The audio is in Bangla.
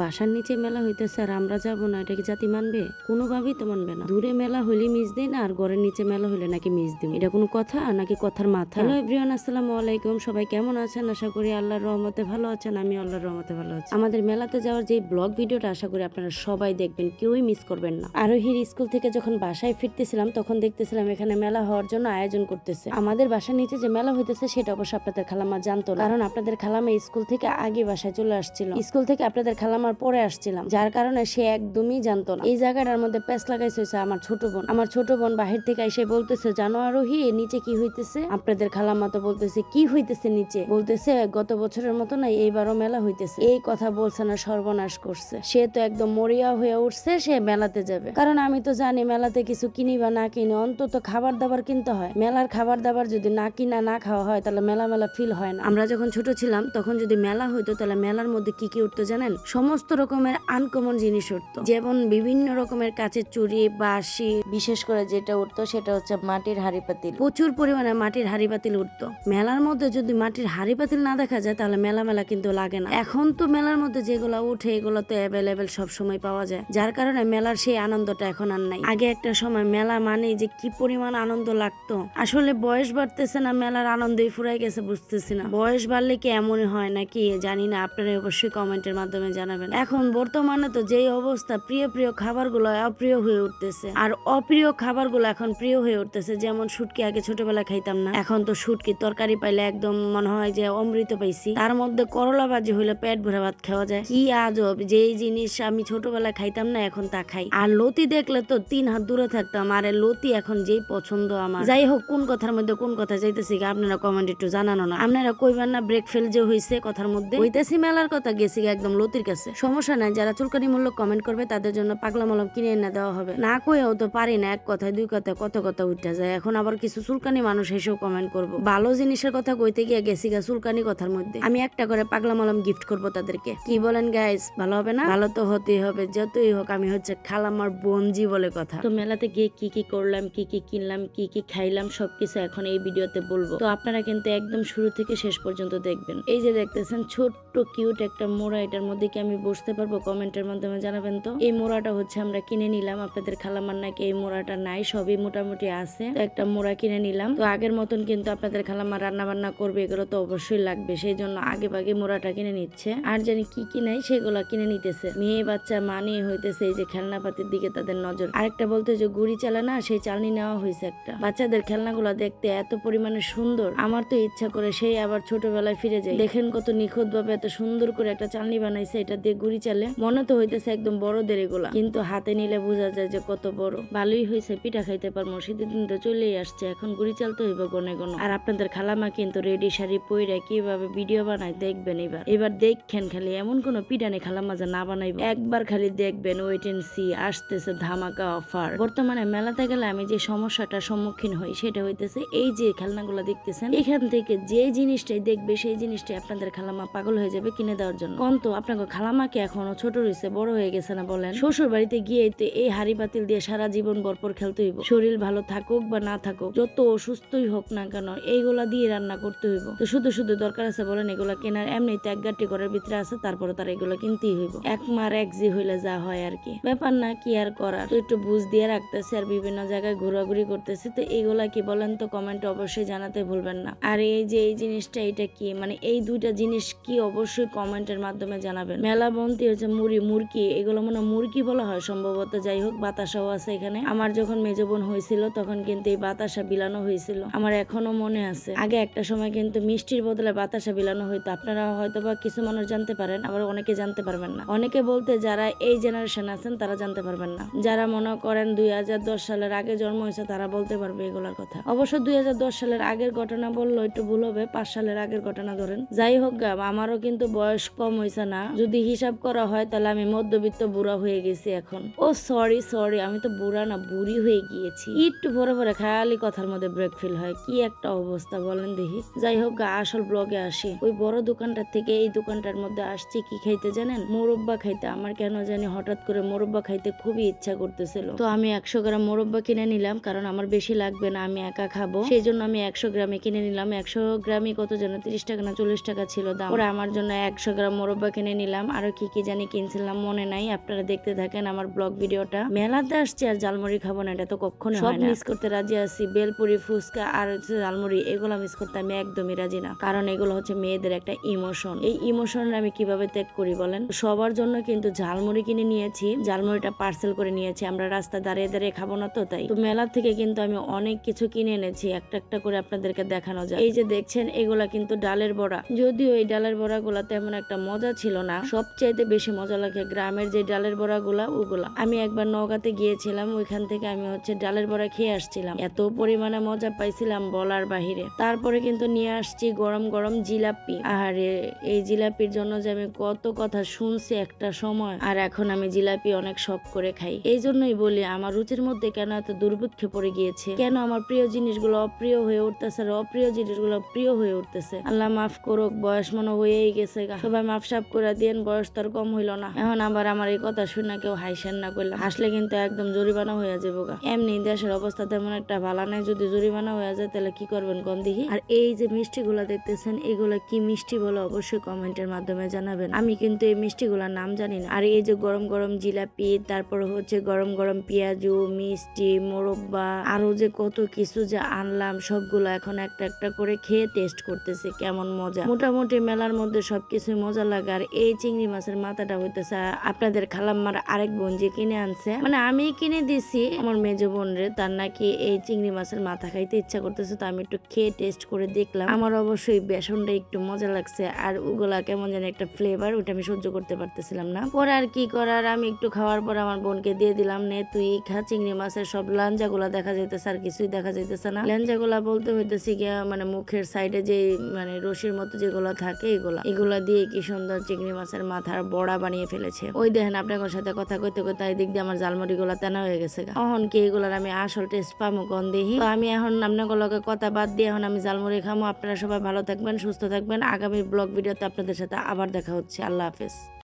বাসার নিচে মেলা হইতেছে আর আমরা যাব না, এটা কি জাতি মানবে? কোনোভাবেই তো মানবে না। দূরে মেলা হইলে মিস দেয় না, আর ঘরের নিচে মেলা হইলে নাকি মিস দিই। এটা কোনো কথা নাকি কথার মাথা? হ্যালো এভরিওয়ান, আসসালামু আলাইকুম। সবাই কেমন আছেন? আশা করি আল্লাহর রহমতে ভালো আছেন আমি আল্লাহর রহমতে ভালো আছি। আমাদের মেলাতে যাওয়ার যে ব্লগ ভিডিওটা, আশা করি আপনারা সবাই দেখবেন, কেউই মিস করবেন না। আরোহীর স্কুল থেকে যখন বাসায় ফিরতেছিলাম, তখন দেখতেছিলাম এখানে মেলা হওয়ার জন্য আয়োজন করতেছে। আমাদের বাসার নিচে যে মেলা হইতেছে, সেটা অবশ্য আপনাদের খালামা জানতো না। কারণ আপনাদের খালামা স্কুল থেকে আগে বাসায় চলে আসছিল। স্কুল থেকে আপনাদের খালামার পরে আসছিলাম, যার কারণে সে একদমই জানতো না। এই জায়গাটার মধ্যে প্যাস লাগাইছে আমার ছোট বোন। আমার ছোট বোন বাহির থেকে এসে বলতেছে, জানো আরোহী নিচে কি হইতেছে? আপনাদের খালামা তো বলতেছে, কি হইতেছে নিচে? বলতেছে, গত বছরের মতো না, এইবারও মেলা হইতেছে। এই কথা বলছে না, সর্বনাশ করছে। সে তো একদম মরিয়া হয়ে উঠছে, সে মেলাতে যাবে। কারণ আমি তো জানি, মেলাতে কিছু কিনি বা না কিনি অন্তত খাবার দাবার কিনতে হয়। মেলার খাবার দাবার যদি না কিনা না খাওয়া হয়, তাহলে মেলা মেলা ফিল হয় না। আমরা যখন ছোট ছিলাম, তখন যদি মেলা হইতো, তাহলে মেলার মধ্যে কি কি উঠতো জানেন? সমস্ত রকমের আনকমন জিনিস উঠতো। যেমন বিভিন্ন রকমের কাচের চুরি, বাঁশি, বিশেষ করে যেটা উঠতো সেটা হচ্ছে মাটির হাড়ি পাতিল। প্রচুর পরিমাণে মাটির হাড়ি পাতিল উঠতো। মেলার মধ্যে যদি মাটির হাড়ি পাতিল না দেখা যায়, তাহলে মেলা মেলা কিন্তু লাগে না। এখন তো মেলার মধ্যে যেগুলো উঠে, এগুলো তো অ্যাভেলেবেল সব সময় পাওয়া যায়। যার কারণে মেলার সেই আনন্দটা এখন আর নাই। আগে একটা সময় মেলা মানে যে কি পরিমাণ আনন্দ লাগতো। আসলে বয়স বাড়তেছে না, মেলার আনন্দই ফুরাই গেছে, বুঝতেছি না। বয়স বাড়লে কি এমনই হয় নাকি? জানি না আপনারা অবশ্যই কমেন্টের মাধ্যমে জানাবেন। এখন বর্তমানে তো যেই অবস্থা, প্রিয় প্রিয় খাবারগুলো অপ্রিয় হয়ে উঠতেছে। আর অপ্রিয় খাবারগুলো এখন প্রিয় হয়ে উঠতেছে, যেমন শুটকি আগে ছোটবেলায় খাইতাম না। এখন তো শুটকি তরকারি পাইলে একদম মনে হয় যে অমৃত পাইছি। তার মধ্যে করলা ভাজি হইলে পেট ভরে ভাত খাওয়া যায়। কি আজব, যেই জিনিস আমি ছোটবেলায় খাইতাম না, এখন তা খাই। আর লতি দেখলে তো তিন হাত দূরে থাকতাম, আর লতি এখন যেই পছন্দ আমার। যাই হোক, কোন কথার মধ্যে কোন কথা যাইতেছি আপনারা কমেন্ট একটু জানানো না। আপনারা কইবেন না ব্রেক ফেল যে হইছে কথার মধ্যে। হইতেছি মেলার কথা, গেছি একদম লতির কাছে। সমস্যা নাই, যারা চুলকানি মূল্য কমেন্ট করবে তাদের জন্য পাগলা মলম কিনে এনে দেওয়া হবে। না কইও তো পারি না, এক কথায়, দুই কথায়, কত কথা উঠা যায়। এখন আবার কিছু চুলকানি মানুষ এসেও কমেন্ট করব। ভালো জিনিসের কথা কইতে গিয়ে গেছি গা চুলকানি কথার মধ্যে। আমি একটা করে পাগলা মলম গিফট করব তাদেরকে। কি বলেন গাইস ভালো হবে না? ভালো তো হতেই হবে, যতই হোক আমি হচ্ছে খালামার বঞ্জি বলে কথা। তো মেলাতে গিয়ে কি কি করলাম, কি কি কিনলাম, কি কি খাইলাম, সবকিছু এখন এই ভিডিওতে বলব। তো আপনারা কিন্তু একদম শুরু থেকে শেষ পর্যন্ত দেখবেন। এই যে দেখতেছেন ছোট্ট কিউট একটা মোড়া, এটার মধ্যে কি আমি বসতে পারব কমেন্টের মাধ্যমে জানাবেন তো। এই মোড়াটা হচ্ছে আমরা কিনে নিলাম, আপনাদের খালামার নাকি এই মোড়াটা নাই, সবই মোটামুটি আছে। তো একটা মোড়া কিনে নিলাম। তো আগের মতন কিন্তু আপনাদের খালামা রান্না বান্না করবে, এগুলো তো অবশ্যই লাগবে। সেই জন্য আগে ভাগে মোড়াটা কিনে নিচ্ছে। আর জানি কি কি নাই, সেগুলো কিনে নিতেছে। মেয়ে, বাচ্চা মানে হইতেছে এই যে খেলনাপাতির দিকে তাদের নজর। আরেকটা বলতে যে গুড়ি চালা না, সেই চালনি নেওয়া হয়েছে একটা। বাচ্চাদের খেলনাগুলো দেখতে এত পরিমাণে সুন্দর। আমার তো ইচ্ছা করে সেই আবার ছোটবেলায় ফিরে যাই। দেখেন কত নিখুঁত ভাবে এত সুন্দর করে একটা চালনি বানাইছে, এটা দিয়ে গুড়ি চালে মনে তো হইতেছে একদম বড়দের এগুলা। কিন্তু হাতে নিলে বোঝা যায় যে কত বড়। ভালোই হয়েছে পিঠা খাইতে পারব, শীতের দিন তো চলেই আসছে, এখন গুড়ি চালতে হইব গনে গণ আর আপনাদের খালামা কিন্তু রেডি শাড়ি পইরা কীভাবে ভিডিও বানায় দেখবেন এবার। এবার দেখেন খালি এমন কোনো পিঠা নেই খালামা যে না বানাইব। একবার খালি দেখবেন ওয়েট এন্ড সি আসতেছে ধামাকা অফার। বর্তমানে মেলাতে গেলে আমি যে সমস্যাটার সম্মুখীন হই সেটা হইতেছে এই যে খেলনাগুলো দেখতেছেন, এখান থেকে যে জিনিসটাই দেখবে সেই জিনিসটাই আপনাদের খালামা পাগল হয়ে যাবে কিনে দেওয়ার জন্য। কন্ত আপনাকে খালামাকে এখনও ছোট রয়েছে, বড় হয়ে গেছে না বলেন? শ্বশুর বাড়িতে গিয়ে তো এই হাড়ি পাতিল দিয়ে সারা জীবন বরপর খেলতে হইব। শরীর ভালো থাকুক বা না থাকুক, যত অসুস্থই হোক না কেন, এইগুলা দিয়ে রান্না করতে হইব। তো শুধু শুধু দরকার আছে বলেন, এগুলা কেনার এমনিতে এক গাঠি করার ভিতরে আছে, তারপরে তার এগুলো কিনতেই হইব। এক মার এক জি হইলে যা হয় আর কি। ব্যাপার না, কি আর করার? তো একটু বুঝ দিয়ে রাখতেছে আর বিভিন্ন জায়গায় ঘোরাঘুরি করতেছে। তো এইগুলা কি বলেন তো কমেন্ট অবশ্যই জানাতে ভুলবেন না। আর এই যে, এই জিনিসটা এটা কি? মানে এই দুইটা জিনিস কি অবশ্যই কমেন্টের মাধ্যমে জানাবেন। মেলা বন্তি হচ্ছে মুড়ি মুরগি এগুলো মনে মুরগি বলা হয় সম্ভবত, যাই হোক, বাতাসাও আছে এখানে। আমার যখন মেজ বোন হয়েছিল, তখন কিন্তু এই বাতাসা বিলানো হয়েছিল। আমার এখনও মনে আছে। আগে একটা সময় কিন্তু মিষ্টির বদলে বাতাসা বিলানো হইতো। আপনারা হয়তো বা কিছু মানুষ জানতে পারেন, আবার অনেকে জানতে পারবেন না। অনেকে বলতে যারা এই জেনারেশন আছেন, তারা জানতে পারবেন না। যারা মনে করেন দুই হাজার দশ সালের আগে জন্ম হয়েছে, তারা বলতে পারবে এগুলোর কথা। অবশ্য দুই হাজার দশ সালের আগের ঘটনা বলল একটু ভুল হবে, পাঁচ সালের আগের ঘটনা ধরেন। যাই হোক গা, আমারও কিন্তু বয়স কম হয়েছে না। যদি হিসাব করা হয়, তাহলে আমি মধ্যবিত্ত বুড়া হয়ে গেছি এখন। ও সরি সরি আমি তো বুড়া না, বুড়ি হয়ে গিয়েছি। একটু ভরে ভরে খালি কথার মধ্যে ব্রেক ফিল হয়। কি একটা অবস্থা বলেন দেখি। যাই হোক আসল ব্লগে আসি। ওই বড় দোকানটার থেকে এই দোকানটার মধ্যে আসছি, কি খাইতে জানেন? মোরব্বা খাইতে। আমার কেন জানি হঠাৎ করে মোরব্বা খাইতে খুবই ইচ্ছা করতেছিল। তো আমি একশো গ্রাম মোরব্বা কিনে নিলাম, কারণ আমার বেশি লাগবে না, আমি একা খাব। সেই জন্য আমি একশো গ্রামে কিনে নিলাম। একশো গ্রামে কত যেন তিরিশ টাকা না চল্লিশ টাকা ছিল দাম। ওরা আমার জন্য একশো গ্রাম মোরব্বা কিনে নিলাম। আর আরও কি কি জানি কিনছিলাম মনে নাই। আপনারা দেখতে থাকেন আমার ব্লগ ভিডিওটা। মেলাতে আসছি আর জালমুড়ি খাব না এটা তো কখনো সব মিস করতে রাজি আছি। বেলপুরি ফুচকা আর জালমুড়ি এগুলো মিস করতে আমি একদমই রাজি না। কারণ এগুলো হচ্ছে মেয়েদের একটা ইমোশন এই ইমোশন আমি কীভাবে ত্যাগ করি বলেন? সবার জন্য কিন্তু ঝালমুড়ি কিনে নিয়েছি। ঝালমুড়িটা পার্সেল করে নিয়েছি। আমরা রাস্তা দাঁড়িয়ে দাঁড়িয়ে খাব না তো তাই। তো মেলা থেকে কিন্তু আমি অনেক কিছু কিনে এনেছি। একটা একটা করে আপনাদেরকে দেখানো যায়। এই যে দেখছেন এগুলা কিন্তু ডালের বড়া। যদিও এই ডালের বড়া গুলা তেমন একটা মজা ছিল না। সবচাইতে বেশি মজা লাগে গ্রামের যে ডালের বড়া গুলা ওগুলা। আমি একবার নওগাঁতে গিয়েছিলাম, ওইখান থেকে আমি হচ্ছে ডালের বড়া খেয়ে আসছিলাম। এত পরিমাণে মজা পাইছিলাম বলার বাহিরে। তারপরে কিন্তু নিয়ে আসছি গরম গরম জিলাপি। আরে এই জিলাপির জন্য যে আমি কত কথা শুনছি একটা সময়। আর এখন আমি জিলাপি অনেক শখ করে খাই। এই জন্যই বলি, আমার রুচির মধ্যে কেন এত দুর্ভিক্ষে পড়ে গিয়েছে? কেন আমার প্রিয় জিনিসগুলো অপ্রিয় হয়ে উঠতেছে আর অপ্রিয় জিনিসগুলো প্রিয় হয়ে উঠতেছে? আল্লাহ মাফ করুক, বয়স মনে হয়েই গেছে। সবাই মাফ সাফ করে দিন বয়স আর কম হইল না। এখন আবার আমার এই কথা শুনে কেউ হাইসেন না করলাম হাসলে কিন্তু একদম জরিমানা হয়ে যাব গা। এমনি দেশের অবস্থা তেমন একটা ভালো নাই, যদি জরিমানা হয়ে যায় তাহলে কি করবেন কোন দিকে? আর এই যে মিষ্টিগুলো দেখতেছেন, এগুলা কি মিষ্টি বলে অবশ্যই কমেন্টের মাধ্যমে জানাবেন। আমি কিন্তু এই মিষ্টিগুলোর নাম জানি না। আর এই যে গরম গরম জিলাপি, তারপর হচ্ছে গরম গরম পেঁয়াজু, মিষ্টি, মোরব্বা, আরও যে কত কিছু যে আনলাম, সবগুলো এখন একটা একটা করে খেয়ে টেস্ট করতেছে, কেমন মজা। মোটামুটি মেলার মধ্যে সবকিছু মজা লাগে। আর এই চিংড়ি মাছের মাথাটা হইতেছে, আপনাদের খালাম্মার আরেক বোন যে কিনে আনছে মানে আমি কিনে দিছি। আমার মেজ বোন রে তার নাকি এই চিংড়ি মাছের মাথা খাইতে ইচ্ছা করতেছে, তো আমি একটু খেয়ে টেস্ট করে দেখলাম। আমার অবশ্যই বেসনটা একটু মজা লাগছে, আর ওগুলা কেমন যেন একটা ফ্লেভার ওটা আমি সহ্য করতে পারতেছিলাম না। পরে আর কি করার, আমি একটু খাওয়ার পর আমার বোনকে দিয়ে দিলাম, নে তুই খা, চিংড়ি মাছের সব লাঞ্জা গুলা দেখা যাইতেছে, আর কিছুই দেখা যাইতেছে না। লাঞ্জা গুলা বলতে হইতেছি গিয়া মানে মুখের সাইডে যে মানে রশির মতো যেগুলো থাকে, এগুলা। এগুলা দিয়ে কি সুন্দর চিংড়ি মাছের মাথার বড়া বানিয়ে ফেলেছে। ওই দেখেন আপনার সাথে কথা কইতে কইতে দিক দিয়ে আমার জালমুড়ি গুলা তেনা হয়ে গেছে। এখন কি এগুলার আমি আসল টেস্ট পাবো কোন দেখি তো আমি এখন আপনার লগে কথা বাদ দিয়ে এখন আমি জালমুড়ি খামো। আপনারা সবাই ভালো থাকবেন, সুস্থ থাকবেন। আগামী ব্লগ ভিডিওতে আপনাদের সাথে আবার দেখা হচ্ছে। আল্লাহ হাফেজ।